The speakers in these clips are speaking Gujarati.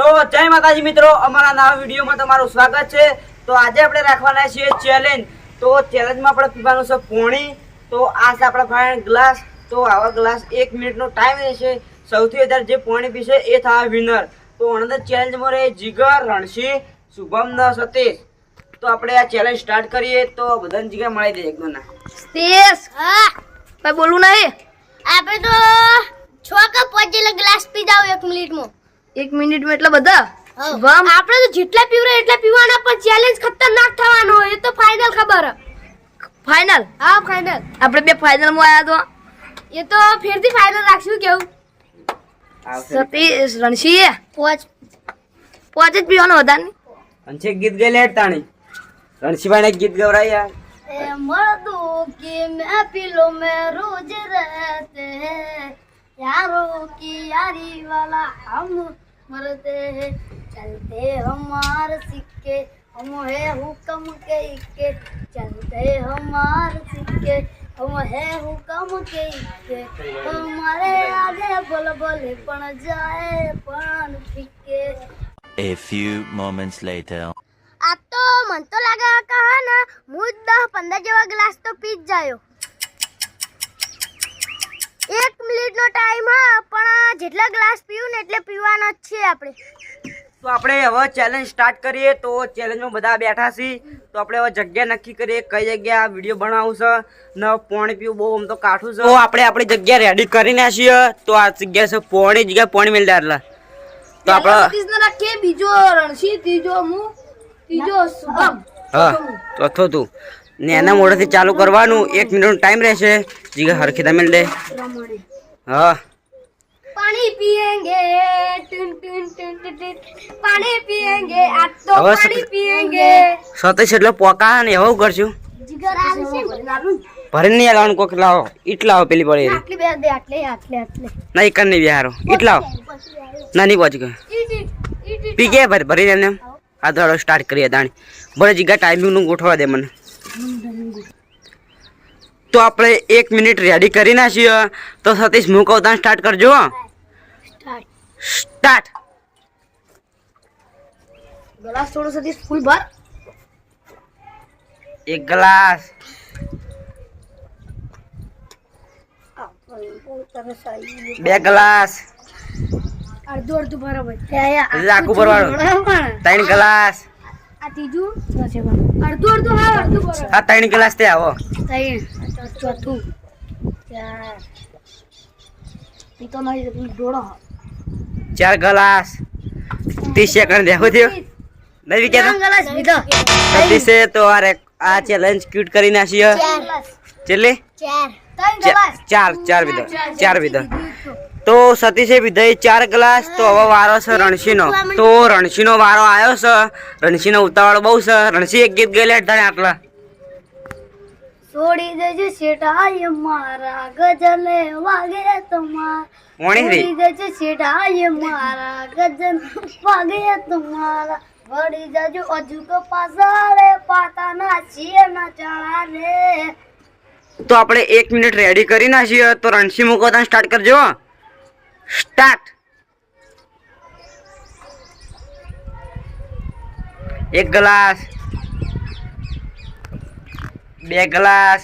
તો જય માતાજી મિત્રો અમારા નવા વિડીયોમાં તમારું સ્વાગત છે. તો આજે આપણે રાખવાના છીએ ચેલેન્જ તો ચેલેન્જમાં આપણે પીવાનું છે પોણી. તો આ છે આપણા ફાઇનલ ગ્લાસ તો આવા ગ્લાસ એક મિનિટનો ટાઈમ રહેશે. સૌથી વધારે જે પોણી પીશે એ થાય વિનર તો અનદર ચેલેન્જમાં રહે જીગર રણસિંહ શુભમ ન સતીશ. તો આપણે આ ચેલેન્જ સ્ટાર્ટ કરીએ. તો બધાને જીગા મળી દે એકદમ ના. તેસ હા? બોલવું નહીં આપણે તો છ કપ પાંચ જેટલા ગ્લાસ પી જાવ એક મિનિટમાં. એક મિનિટમાં એટલા બધા હા. શુભમ આપણે તો જેટલા પીવરે એટલા પીવાના પણ ચેલેન્જ ખતરનાક થવાનો એ તો ફાઇનલ ખબર હે. ફાઇનલ હા ફાઇનલ આપણે બે ફાઇનલમાં આવ્યા એ તો ફેરથી ફાઇનલ રાખશું કેવું તો સતીશ રણસિંહ પાંચ પાંચ જ પીવાનો વધારે નહીં અંશે ગીત ગઈ લેટ તાણી રણસિંહભાઈને ગીત ગવરાય યાર ए मर्दों की महफिलों में रोज रहते हैं यारों की यारी वाला हम मरते हैं चलते हमारे सिक्के हम है हुक्म के इक्के चलते हमारे सिक्के हम है हुक्म के इक्के हमारे आगे बोल बोले पण जाए पण फिक्के A few moments later. આ તો મન તો લાગે કહા ના હું જ દસ પંદર જેવા ગ્લાસ તો પી જ જાયો જેટલા ગ્લાસ પીવું ને એટલે પીવાના જ છે આપણે. તો આપણે હવે ચેલેન્જ સ્ટાર્ટ કરીએ તો ચેલેન્જમાં બધા બેઠા છીએ તો આપણે હવે જગ્યા નક્કી કરીએ કઈ જગ્યા વીડિયો બનાવવું છે ને પોણી પીવું બહુ આમ તો કાઠું છે. તો આપણે આપણી જગ્યા રેડી કરીને છીએ. તો આ જગ્યા છે પોણી જગ્યા પોણી મિલતા એટલે તો આપણે બીજો રણસિંહ ત્રીજો હું ત્રીજો શુભમ. હા ચોથો તું. ને એના મોઢેથી ચાલુ કરવાનું. એક મિનિટનો ટાઈમ રહેશે. જીગા હરખી તમે દે. હા. પાણી પીએંગે ટુન ટુન ટુન ટુન ટુન. પાણી પીએંગે આ તો હવે પાણી પીએંગે. સતીશ એટલે પોકા ને એવું કરશું. જીગર ભરી નહીં લાવવાનું કોક લાવો. ઈટ લાવો પેલી પડે આટલી બે દે આટલે આટલે આટલે. ના એક નહીં બિહારો ઈટ લાવો ના નહીં પહોંચી ગયો. પી ગયા ભરી ભરી એમને? આ સ્ટાર્ટ કરીએ દાણી. બરે જીગા ટાઈમિંગનું ગોઠવા દે મને. તો આપણે એક મિનિટ રેડી કરી નાખીએ. તો સતીશ હું કહું સ્ટાર્ટ કરજો સ્ટાર્ટ સ્ટાર્ટ ગ્લાસ થોડો સતીશ ફૂલ ભર. એક ગ્લાસ. બે ગ્લાસ. અડધું અડધું બરાબર આખું ભરવાનું. ત્રણ ગ્લાસ. આ ત્રીજું? અડધું અડધું હા અડધું બરાબર આ ત્રણ ગ્લાસ તે આવો. ત્રણ. ચોથું. ચાર. પીતો નહીં ડોળો ચાર ગ્લાસ. ત્રીસ સેકન્ડ દેખો થયો. ગ્લાસ પીધો સતીશે તો આ રે- આ ચેલેન્જ ક્યુટ કરી નાખીએ ચાર ચાર. ચાર વિધો. ચાર વિધો. તો સતીશે વિધય ચાર ગ્લાસ. તો હવે વારો છે રણસીનો. તો રણસીનો વારો આવ્યો છે. રણસીનો ઉતાવળ બહુ છે. રણસી એક ગીત ગયેલા તને આટલા. છોડી દેજો શેઠાય મારા ગજલે વાગે તમાર. છોડી દેજો શેઠાય મારા ગજલ વાગે તમારા. વળી જાજો અજુક પાસાળે પાતાના છીએ ના ચાળા રે તો આપણે એક મિનિટ રેડી કરી નાખીએ. તો રણસી મૂકો ત્યાં સ્ટાર્ટ કરજો. સ્ટાર્ટ એક ગ્લાસ બે ગ્લાસ.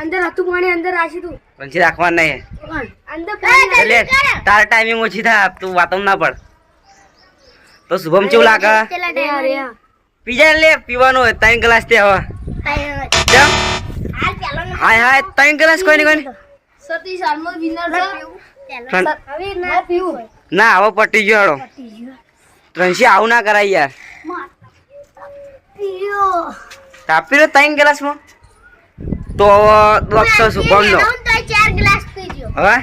અંદર હતું પાણી અંદર રાશી તું. પછી રાખવા નહીં. અંદર એટલે તાર ટાઈમિંગ ઓછી થાય તું વાતો ના પડ. તો શુભમ કેવું લાગે? પીજા લે પીવાનું હોય ત્રણ ગ્લાસ તે હવે. હાય. હાય ત્રણ ગ્લાસ કોઈ ને કોઈ સતીશ હાલમાં વિનર હવે ના પીવું. ના હવે પટી ગયો હેડો ત્રણસી આવું ના કરાય યાર. પીયો. તાપી ત્રણ ગ્લાસમાં? તો ડોક્ટર શુભમ નો ચાર ગ્લાસ હવે?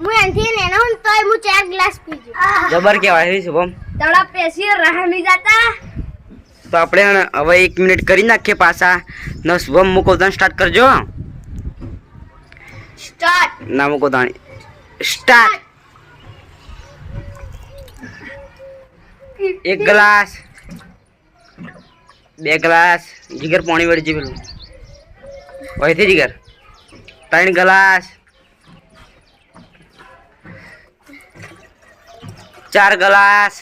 હું એનથી નેનો હું તોય હું ચાર ગ્લાસ પીજો. જબર કેવાય શુભમ તળા પેસી રાહ નહીં જાતા. તો આપણે હવે એક મિનિટ કરી નાખીએ પાછા. ન શુભમ મૂકો ત્યાં સ્ટાર્ટ કરજો. સ્ટાર્ટ. ના મૂકો તાણી સ્ટાર્ટ. એક ગ્લાસ. બે ગ્લાસ જીગર પાણી વળી જી પેલું વહીથી જીગર? ત્રણ ગ્લાસ ચાર ગ્લાસ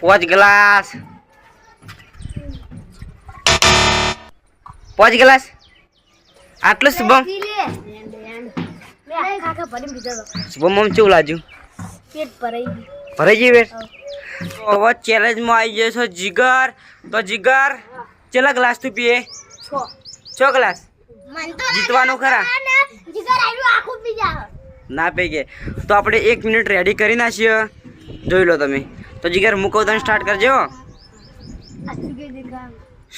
પાંચ ગ્લાસ પાંચ ગ્લાસ આટલું શુભમ? શુભમ મમ કેવું લાજુ ભરાઈ ગયું. ભરાઈ તો હવે ચેલેન્જમાં આવી ગયો છો જીગર. તો જીગર કેટલા ગ્લાસ તું પીએ? છ. ગ્લાસ મન તો જીતવાનું ખરા? જીગર આવ્યું આખું પી જા. ના પી ગયે તો આપણે એક મિનિટ રેડી કરી નાખીએ. જોઈ લો તમે. તો જીગર મૂકો તમે સ્ટાર્ટ કરજો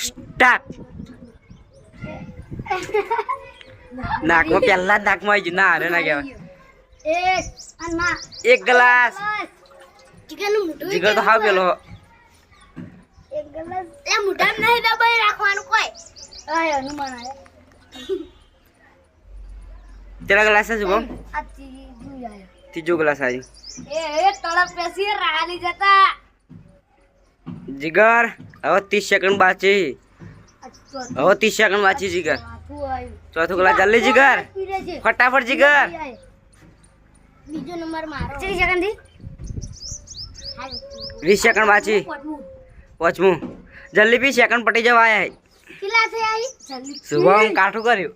સ્ટાર્ટ નાકમાં પહેલા નાકમાં આવી ગયું. ના અરે ના કહેવાય. એક અને ના એક ગ્લાસ જીગરનું મોઢું જીગર તો હા પેલો. એક ગ્લાસ એ મોઢામાં નહીં દબાઈ રાખવાનું કોઈ. આય હનુમાન આયા તેરા ગ્લાસ છે શુભમ આ ત્રીજું આયા. ત્રીજો ગ્લાસ આવી એ એ તળપ પેસી રાલી જતા. જીગર હવે ત્રીસ સેકન્ડ બાકી. હવે ત્રીસ સેકન્ડ બાકી જીગર. ચોથો ગ્લાસ જલ્દી જીગર? ફટાફટ જીગર. બીજો નંબર મારો. કેટલી સેકન્ડથી? વીસ સેકન્ડ બાકી પાંચમું જલ્દી બી સેકન્ડ પટી જવા આયા શુભમ કાઠું કર્યું?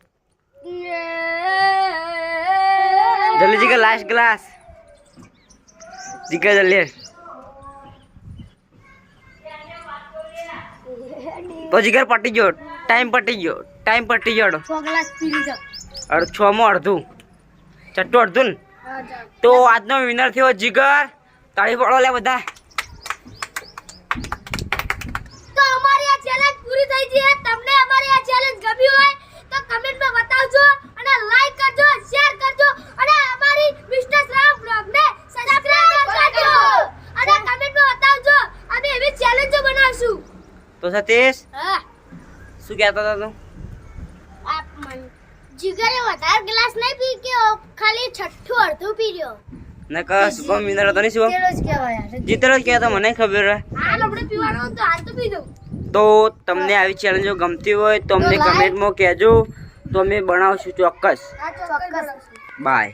જલ્દી જીગર લાસ્ટ ગ્લાસ જીકે જલ્દી. તો જીગર પટી ગયો. ટાઈમ પટી ગયો. ટાઈમ પટી ગયો. છ માં અડધું. ચટ્ટું અડધું ને? તો આજનો વિનર થયો જીગર. તાળી પડો લે બધા. તો અમારી આ ચેલેન્જ પૂરી થઈ છે તમને અમારી આ ચેલેન્જ ગમી હોય તો કમેન્ટમાં બતાવજો અને લાઈક કરજો શેર કરજો અને અમારી મિસ્ટર શ્રામ બ્લોગને સબસ્ક્રાઇબ કરજો. અને કમેન્ટમાં બતાવજો અમે એવી ચેલેન્જો બનાવશું. તો સતીશ હા. શું કહેતો હતો તું? આપ મન જીગરે વધારે ગ્લાસ નહીં પી ગયો ખાલી છઠ્ઠું અડધું પી રહ્યો ને કહ શુભમ વિનર હતો નહીં શુભમ જીતેલો જ કહેવાય મને ખબર તો હાલ તો પી દઉં. તો તમને આવી ચેલેન્જો ગમતી હોય તો અમને કમેન્ટમાં કહેજો. તો અમે બનાવશું ચોક્કસ. ચોક્કસ. બાય